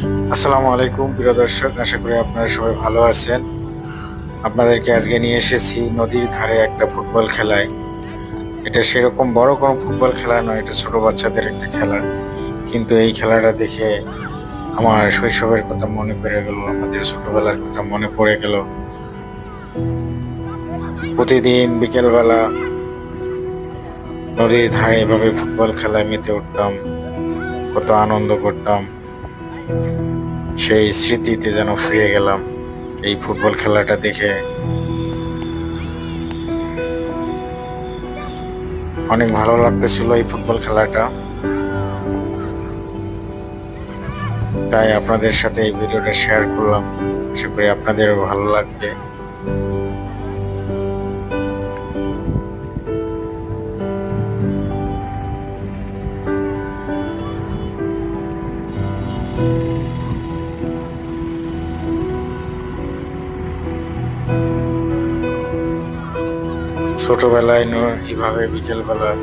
আসসালামু আলাইকুম, প্রিয় দর্শক। আশা করি আপনারা সবাই ভালো আছেন। আপনাদেরকে আজকে নিয়ে এসেছি নদীর ধারে একটা ফুটবল খেলায়। এটা সেরকম বড় কোনো ফুটবল খেলা নয়, এটা ছোট বাচ্চাদের একটা খেলা। কিন্তু এই খেলাটা দেখে আমার শৈশবের কথা মনে পড়ে গেল, আমাদের ছোটবেলার কথা মনে পড়ে গেল। প্রতিদিন বিকেলবেলা নদীর ধারে এভাবে ফুটবল খেলায় মেতে উঠতাম, কত আনন্দ করতাম। সেই স্মৃতিতে যেন ফিরে গেলাম এই ফুটবল খেলাটা দেখে। অনেক ভালো লাগতেছিল এই ফুটবল খেলাটা। তাই আপনাদের সাথে এই ভিডিওটা শেয়ার করলাম। আশা করি আপনাদেরও ভালো লাগবে। ছোটবেলায় ন- এইভাবে বিকেলবেলা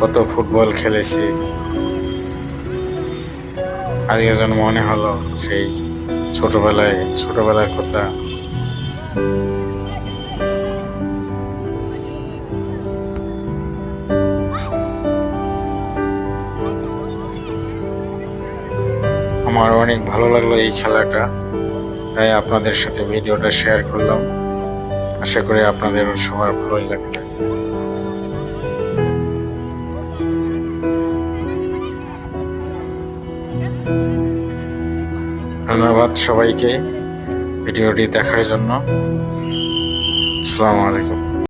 কত ফুটবল খেলেছি। আজকে যেন মনে হলো সেই ছোটবেলায়, ছোটবেলার কথা। আমার অনেক ভালো লাগল এই খেলাটা। তাই আপনাদের সাথে ভিডিওটা শেয়ার করলাম। আশা করি আপনাদের সবার ভালোই লাগবে। ধন্যবাদ সবাইকে ভিডিওটি দেখার জন্য। আসসালামু আলাইকুম।